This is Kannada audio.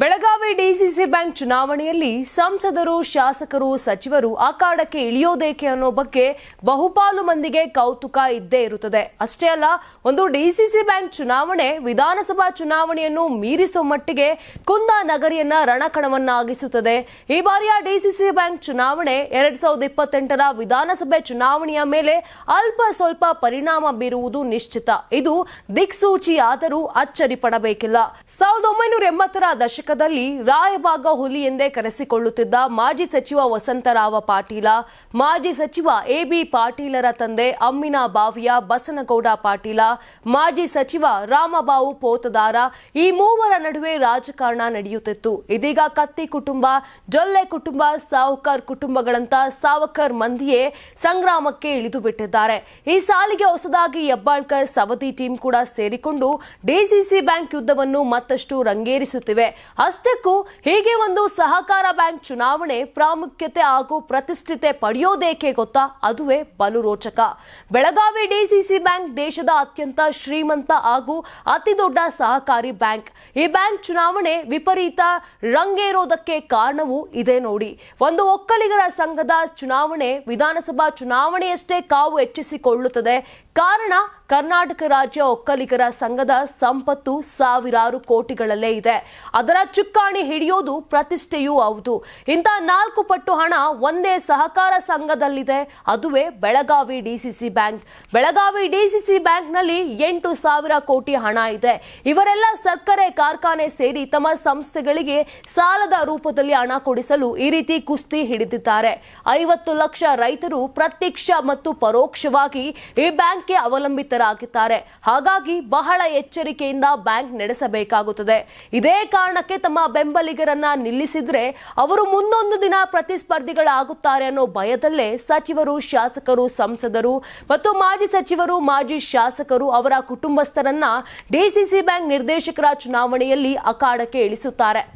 ಬೆಳಗಾವಿ ಡಿಸಿಸಿ ಬ್ಯಾಂಕ್ ಚುನಾವಣೆಯಲ್ಲಿ ಸಂಸದರು, ಶಾಸಕರು, ಸಚಿವರು ಅಖಾಡಕ್ಕೆ ಇಳಿಯೋದೇಕೆ ಅನ್ನೋ ಬಗ್ಗೆ ಬಹುಪಾಲು ಮಂದಿಗೆ ಕೌತುಕ ಇದ್ದೇ ಇರುತ್ತದೆ. ಅಷ್ಟೇ ಅಲ್ಲ, ಒಂದು ಡಿಸಿಸಿ ಬ್ಯಾಂಕ್ ಚುನಾವಣೆ ವಿಧಾನಸಭಾ ಚುನಾವಣೆಯನ್ನು ಮೀರಿಸೋ ಮಟ್ಟಿಗೆ ಕುಂದ ನಗರಿಯನ್ನ ರಣಕಣವನ್ನಾಗಿಸುತ್ತದೆ. ಈ ಬಾರಿಯ ಡಿಸಿಸಿ ಬ್ಯಾಂಕ್ ಚುನಾವಣೆ ಎರಡ್ ಸಾವಿರದ ಇಪ್ಪತ್ತೆಂಟರ ವಿಧಾನಸಭೆ ಚುನಾವಣೆಯ ಮೇಲೆ ಅಲ್ಪ ಸ್ವಲ್ಪ ಪರಿಣಾಮ ಬೀರುವುದು ನಿಶ್ಚಿತ. ಇದು ದಿಕ್ಸೂಚಿಯಾದರೂ ಅಚ್ಚರಿ ಪಡಬೇಕಿಲ್ಲ. ಸಾವಿರದ ಒಂಬೈನೂರ ಎಂಬತ್ತರ ದಶಕದಲ್ಲಿ ರಾಯಬಾಗ ಹುಲಿ ಎಂದೇ ಕರೆಸಿಕೊಳ್ಳುತ್ತಿದ್ದ ಮಾಜಿ ಸಚಿವ ವಸಂತರಾವ ಪಾಟೀಲ, ಮಾಜಿ ಸಚಿವ ಎಬಿ ಪಾಟೀಲರ ತಂದೆ ಅಮ್ಮಿನ ಬಾವಿಯ ಬಸನಗೌಡ ಪಾಟೀಲ, ಮಾಜಿ ಸಚಿವ ರಾಮಬಾವು ಪೋತದಾರ, ಈ ಮೂವರ ನಡುವೆ ರಾಜಕಾರಣ ನಡೆಯುತ್ತಿತ್ತು. ಇದೀಗ ಕತ್ತಿ ಕುಟುಂಬ, ಜೊಲ್ಲೆ ಕುಟುಂಬ ಸಾವುಕರ್ ಕುಟುಂಬಗಳಂತ ಸಾವಕರ್ ಮಂದಿಯೇ ಸಂಗ್ರಾಮಕ್ಕೆ ಇಳಿದು ಬಿಟ್ಟಿದ್ದಾರೆ ಈ ಸಾಲಿಗೆ ಹೊಸದಾಗಿ ಹೆಬ್ಬಾಳ್ಕರ್ ಸವದಿ ಟೀಮ್ ಕೂಡ ಸೇರಿಕೊಂಡು ಡಿಸಿಸಿ ಬ್ಯಾಂಕ್ ಯುದ್ಧವನ್ನು ಮತ್ತಷ್ಟು ರಂಗೇರಿಸುತ್ತಿವೆ. ಅಷ್ಟಕ್ಕೂ ಹೀಗೆ ಒಂದು ಸಹಕಾರ ಬ್ಯಾಂಕ್ ಚುನಾವಣೆ ಪ್ರಾಮುಖ್ಯತೆ ಹಾಗೂ ಪ್ರತಿಷ್ಠಿತೆ ಪಡೆಯೋದೇಕೆ ಗೊತ್ತಾ? ಅದುವೇ ಬಲು ರೋಚಕ. ಬೆಳಗಾವಿ ಡಿಸಿಸಿ ಬ್ಯಾಂಕ್ ದೇಶದ ಅತ್ಯಂತ ಶ್ರೀಮಂತ ಹಾಗೂ ಅತಿ ದೊಡ್ಡ ಸಹಕಾರಿ ಬ್ಯಾಂಕ್. ಈ ಬ್ಯಾಂಕ್ ಚುನಾವಣೆ ವಿಪರೀತ ರಂಗೇರೋದಕ್ಕೆ ಕಾರಣವೂ ಇದೆ ನೋಡಿ. ಒಂದು ಒಕ್ಕಲಿಗರ ಸಂಘದ ಚುನಾವಣೆ ವಿಧಾನಸಭಾ ಚುನಾವಣೆಯಷ್ಟೇ ಕಾವು ಹೆಚ್ಚಿಸಿಕೊಳ್ಳುತ್ತದೆ. ಕಾರಣ ಕರ್ನಾಟಕ ರಾಜ್ಯ ಒಕ್ಕಲಿಗರ ಸಂಘದ ಸಂಪತ್ತು ಸಾವಿರಾರು ಕೋಟಿಗಳಲ್ಲೇ ಇದೆ. ಅದರ ಚುಕ್ಕಾಣಿ ಹಿಡಿಯೋದು ಪ್ರತಿಷ್ಠೆಯೂ ಹೌದು. ಇಂಥ ನಾಲ್ಕು ಪಟ್ಟು ಹಣ ಒಂದೇ ಸಹಕಾರ ಸಂಘದಲ್ಲಿದೆ. ಅದುವೇ Belagavi DCC bank. Belagavi DCC ಬ್ಯಾಂಕ್ನಲ್ಲಿ ಎಂಟು ಸಾವಿರ ಕೋಟಿ ಹಣ ಇದೆ. ಇವರೆಲ್ಲ ಸಕ್ಕರೆ ಕಾರ್ಖಾನೆ ಸೇರಿ ತಮ್ಮ ಸಂಸ್ಥೆಗಳಿಗೆ ಸಾಲದ ರೂಪದಲ್ಲಿ ಹಣ ಕೊಡಿಸಲು ಈ ರೀತಿ ಕುಸ್ತಿ ಹಿಡಿದಿದ್ದಾರೆ. ಐವತ್ತು ಲಕ್ಷ ರೈತರು ಪ್ರತ್ಯಕ್ಷ ಮತ್ತು ಪರೋಕ್ಷವಾಗಿ ಈ ಬ್ಯಾಂಕ್ಗೆ ಅವಲಂಬಿತರಾಗಿದ್ದಾರೆ ಹಾಗಾಗಿ ಬಹಳ ಎಚ್ಚರಿಕೆಯಿಂದ ಬ್ಯಾಂಕ್ ನಡೆಸಬೇಕಾಗುತ್ತದೆ. ಇದೇ ಕಾರಣಕ್ಕೆ ತಮ್ಮ ಬೆಂಬಲಿಗರನ್ನ ನಿಲ್ಲಿಸಿದ್ರೆ ಅವರು ಮುಂದೊಂದು ದಿನ ಪ್ರತಿಸ್ಪರ್ಧಿಗಳಾಗುತ್ತಾರೆ ಅನ್ನೋ ಭಯದಲ್ಲೇ ಸಚಿವರು, ಶಾಸಕರು, ಸಂಸದರು ಮತ್ತು ಮಾಜಿ ಸಚಿವರು, ಮಾಜಿ ಶಾಸಕರು ಅವರ ಕುಟುಂಬಸ್ಥರನ್ನ ಡಿಸಿಸಿ ಬ್ಯಾಂಕ್ ನಿರ್ದೇಶಕರ ಚುನಾವಣೆಯಲ್ಲಿ ಅಖಾಡಕ್ಕೆ ಇಳಿಸುತ್ತಾರೆ.